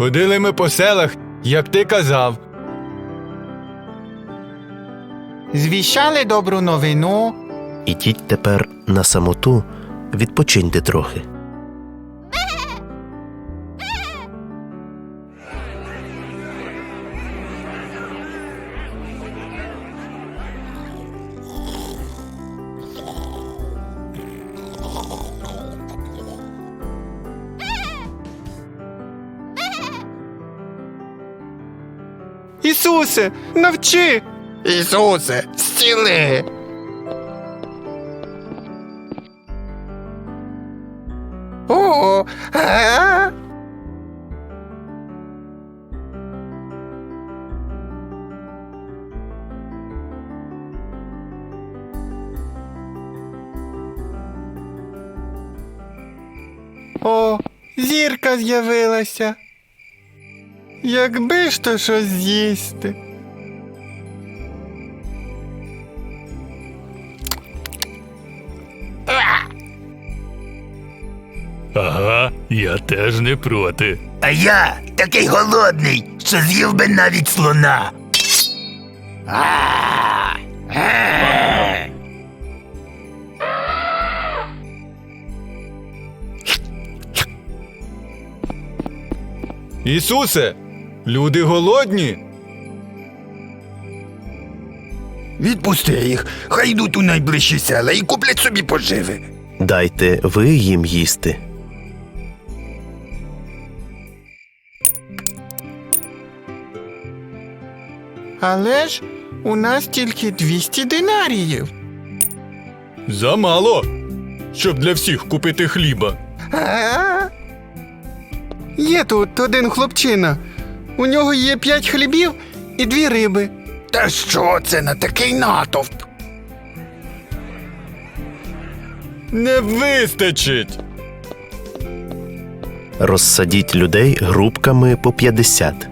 Ходили ми по селах, як ти казав. Звіщали добру новину. Ідіть тепер на самоту, відпочиньте трохи. Ісусе, навчи! Ісусе, зціли! О, а? О, зірка з'явилася. Якби ж то щось з'їсти. Ага, я теж не проти. А я такий голодний, що з'їв би навіть слона. А, е. Ісусе, люди голодні. Відпусти їх, хай йдуть у найближчі села і куплять собі поживи. Дайте ви їм їсти. Але ж у нас тільки 200 динаріїв. Замало, щоб для всіх купити хліба. А? Є тут один хлопчина. У нього є п'ять хлібів і дві риби. Та що це на такий натовп? Не вистачить. Розсадіть людей групками по 50.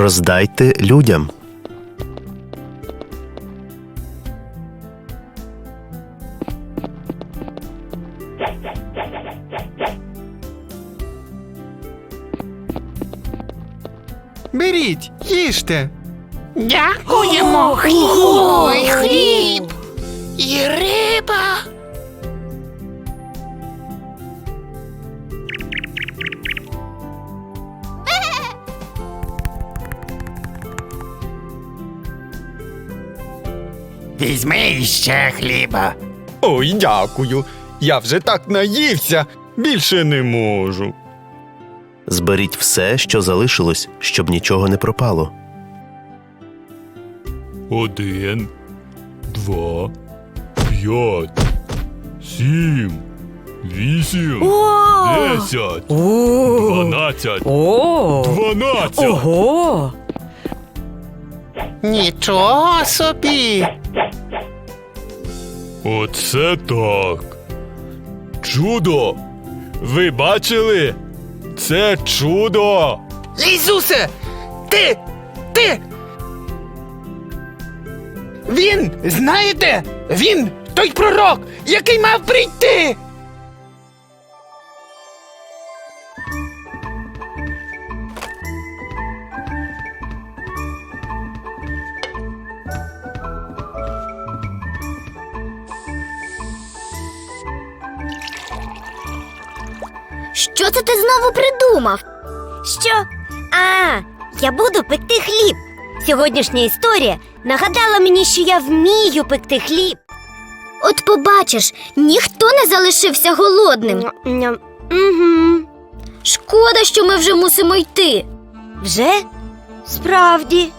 Роздайте людям. Беріть, їжте. Дякуємо, хліб. Ой, хліб. І риба. Візьми іще хліба. Ой, дякую. Я вже так наївся, більше не можу. Зберіть все, що залишилось, щоб нічого не пропало. Один, два, п'ять, сім, вісім, десять, О! дванадцять, О! дванадцять. Ого! Нічого собі. Оце так. Чудо. Ви бачили? Це чудо. Ісусе! Ти! Ти! Він, знаєте, він той пророк, який мав прийти. Що це ти знову придумав? Що? А, я буду пекти хліб. Сьогоднішня історія нагадала мені, що я вмію пекти хліб. От побачиш, ніхто не залишився голодним. Угу. Шкода, що ми вже мусимо йти. Вже? Справді.